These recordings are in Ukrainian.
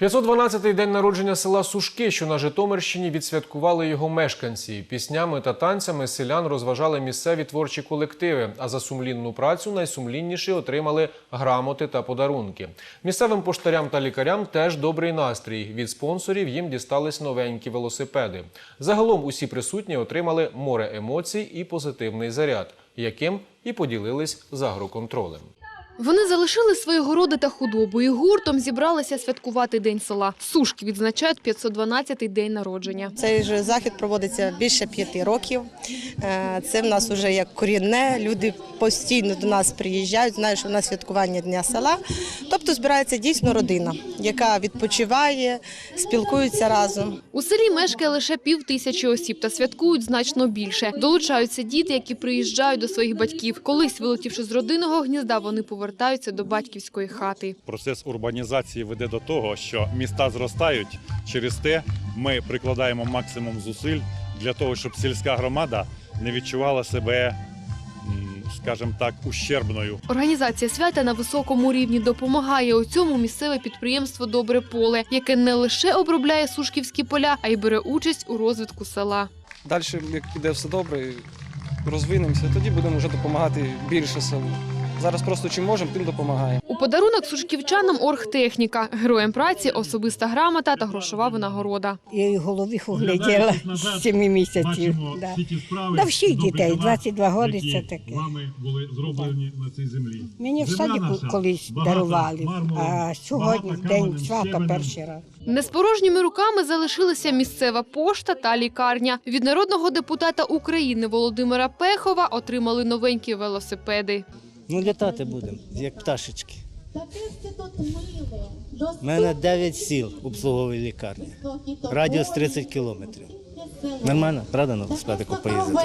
512-й день народження села Сушки, що на Житомирщині, відсвяткували його мешканці. Піснями та танцями селян розважали місцеві творчі колективи. А за сумлінну працю найсумлінніші отримали грамоти та подарунки. Місцевим поштарям та лікарям теж добрий настрій. Від спонсорів їм дістались новенькі велосипеди. Загалом усі присутні отримали море емоцій і позитивний заряд, яким і поділились з агроконтролем. Вони залишили свої городи та худобу і гуртом зібралися святкувати День села. Сушки відзначають 512-й день народження. Цей же захід проводиться більше п'яти років. Е, Це в нас вже як корінне. Люди постійно до нас приїжджають, знають, що в нас святкування дня села. Тобто збирається дійсно родина, яка відпочиває, спілкується разом. У селі мешкає лише пів тисячі осіб та святкують значно більше. Долучаються діти, які приїжджають до своїх батьків. Колись, вилетівши з родинного гнізда, вони повертаються до батьківської хати. Процес урбанізації веде до того, що міста зростають. Через те ми прикладаємо максимум зусиль для того, щоб сільська громада не відчувала себе, скажімо так, ущербною. Організація свята на високому рівні допомагає у цьому місцеве підприємство Добре поле, яке не лише обробляє сушківські поля, а й бере участь у розвитку села. Далі, як піде все добре, розвинемося, тоді будемо вже допомагати більше селу. Зараз просто чим можемо, тим допомагаємо. У подарунок сушківчанам оргтехніка, героям праці особиста грамота та грошова винагорода. Я її голові гляділа з 7 місяців. Да. Да всіх дітей, 22 роки це таке. Вами були зроблені на цій землі. Мені в садіку колись дарували, а сьогодні день свята перший раз. Не з порожніми руками залишилися місцева пошта та лікарня. Від народного депутата України Володимира Пехова отримали новенькі велосипеди. Ну, літати будемо, як пташечки. У мене 9 сіл обслуговує лікарня. Радіус 30 кілометрів. Нормально, правда, на велосипедику поїздити?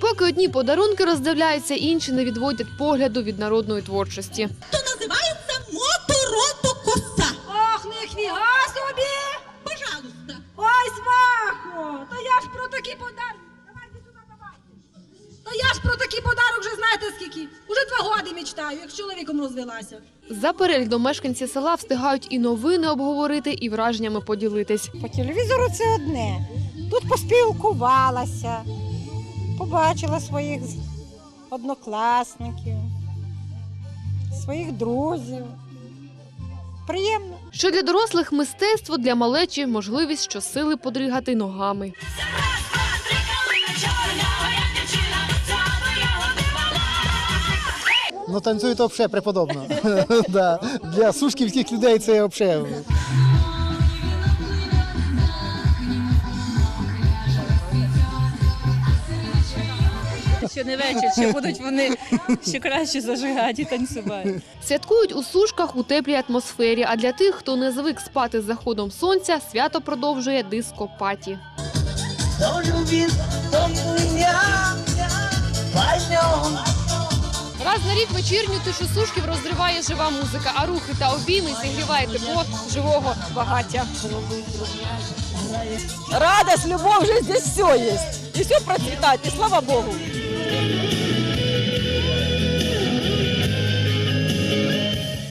Поки одні подарунки роздивляються, інші не відводять погляду від народної творчості. Знаєте. Уже два роки мечтаю, як з чоловіком розвелася. За переглядом мешканці села встигають і новини обговорити, і враженнями поділитись. По телевізору це одне. Тут поспілкувалася, побачила своїх однокласників, своїх друзів. Приємно. Що для дорослих мистецтво, для малечі можливість щосили подригати ногами. Ну, танцюють взагалі преподобно. да. Для сушківських людей це взагалі. Ще не вечір, ще будуть вони ще краще зажигати і танцювати. Святкують у сушках у теплій атмосфері. А для тих, хто не звик спати з заходом сонця, свято продовжує дископаті. Раз на рік вечірню тишу сушків розриває жива музика, а рухи та обійми зігріває тепло живого багаття. Радость, любов, вже здесь все є. І все процвітає, і слава Богу.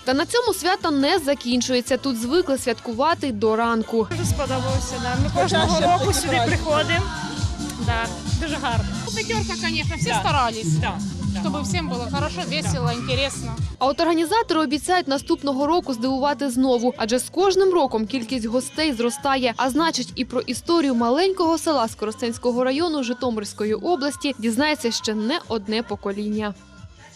Та на цьому свято не закінчується. Тут звикли святкувати до ранку. Дуже сподобалося, да. Ми кожного року сюди приходимо. Да, дуже гарно. Пятерка, конечно, всі Да. старались, Да. Щоб всім було хорошо, весело, інтересно. А от організатори обіцяють наступного року здивувати знову, адже з кожним роком кількість гостей зростає. А значить, і про історію маленького села Скоростенського району Житомирської області дізнається ще не одне покоління.